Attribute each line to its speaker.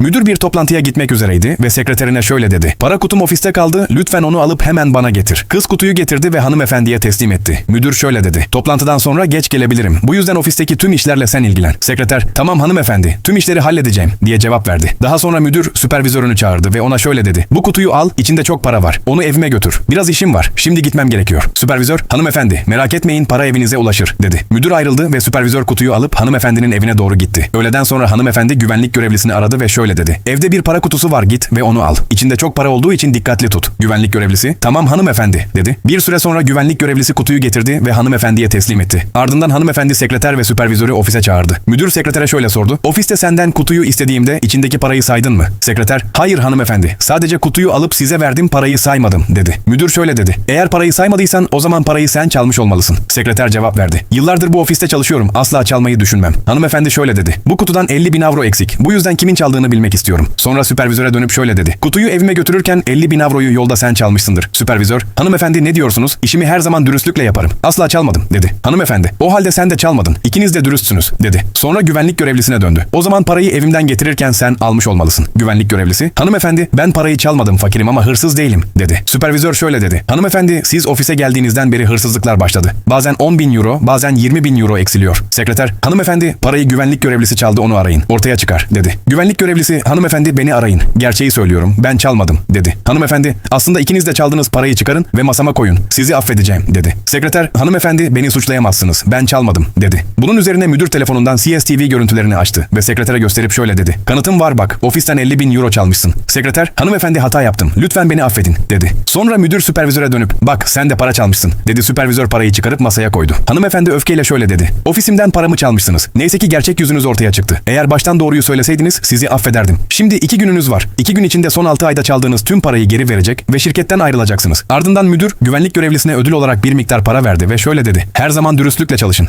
Speaker 1: Müdür bir toplantıya gitmek üzereydi ve sekreterine şöyle dedi. Para kutum ofiste kaldı, lütfen onu alıp hemen bana getir. Kız kutuyu getirdi ve hanımefendiye teslim etti. Müdür şöyle dedi. Toplantıdan sonra geç gelebilirim. Bu yüzden ofisteki tüm işlerle sen ilgilen. Sekreter, tamam hanımefendi, tüm işleri halledeceğim diye cevap verdi. Daha sonra müdür süpervizörünü çağırdı ve ona şöyle dedi. Bu kutuyu al, içinde çok para var. Onu evime götür. Biraz işim var. Şimdi gitmem gerekiyor. Süpervizör, hanımefendi, merak etmeyin para evinize ulaşır dedi. Müdür ayrıldı ve süpervizör kutuyu alıp hanımefendinin evine doğru gitti. Öğleden sonra hanımefendi güvenlik görevlisini aradı ve şöyle dedi. Evde bir para kutusu var git ve onu al. İçinde çok para olduğu için dikkatli tut. Güvenlik görevlisi, tamam hanımefendi dedi. Bir süre sonra güvenlik görevlisi kutuyu getirdi ve hanımefendiye teslim etti. Ardından hanımefendi sekreter ve süpervizörü ofise çağırdı. Müdür sekretere şöyle sordu. Ofiste senden kutuyu istediğimde içindeki parayı saydın mı? Sekreter, hayır hanımefendi. Sadece kutuyu alıp size verdim parayı saymadım dedi. Müdür şöyle dedi. Eğer parayı saymadıysan o zaman parayı sen çalmış olmalısın. Sekreter cevap verdi. Yıllardır bu ofiste çalışıyorum. Asla çalmayı düşünmem. Hanımefendi şöyle dedi. Bu kutudan 50 bin avro eksik. Bu yüzden kimin çaldığını bilmek istiyorum. Sonra süpervizöre dönüp şöyle dedi. Kutuyu evime götürürken 50 bin avroyu yolda sen çalmışsındır. Süpervizör, hanımefendi ne diyorsunuz? İşimi her zaman dürüstlükle yaparım. Asla çalmadım dedi. Hanımefendi, o halde sen de çalmadın. İkiniz de dürüstsünüz dedi. Sonra güvenlik görevlisine döndü. O zaman parayı evimden getirirken sen almış olmalısın. Güvenlik görevlisi, hanımefendi ben parayı çalmadım fakirim ama hırsız değilim dedi. Süpervizör şöyle dedi. Hanımefendi siz ofise geldiğinizden beri hırsızlıklar başladı. Bazen 10 bin euro, bazen 20 bin euro eksiliyor. Sekreter, hanımefendi parayı güvenlik görevlisi çaldı onu arayın. Ortaya çıkar dedi. Güvenlik görevlisi, hanımefendi beni arayın. Gerçeği söylüyorum, ben çalmadım dedi. Hanımefendi, aslında ikiniz de çaldığınız parayı çıkarın ve masama koyun. Sizi affedeceğim dedi. Sekreter, hanımefendi beni suçlayamazsınız. Ben çalmadım dedi. Bunun üzerine müdür telefonundan CSTV görüntülerini açtı ve sekretere gösterip şöyle dedi. Kanıtım var bak, ofisten 50 bin euro çalmışsın. Sekreter, hanımefendi hata yaptım. Lütfen beni affedin dedi. Sonra müdür süpervizöre dönüp bak sen de para çalmışsın dedi. Süpervizör parayı çıkarıp masaya koydu. Hanımefendi öfkeyle şöyle dedi. Ofisimden paramı çalmışsınız. Neyse ki gerçek yüzünüz ortaya çıktı. Eğer baştan doğruyu söyleseydiniz sizi affederdim. Şimdi iki gününüz var. İki gün içinde son 6 ayda çaldığınız tüm parayı geri verecek ve şirketten ayrılacaksınız. Ardından müdür güvenlik görevlisine ödül olarak bir miktar para verdi ve şöyle dedi. Her zaman dürüstlükle çalışın.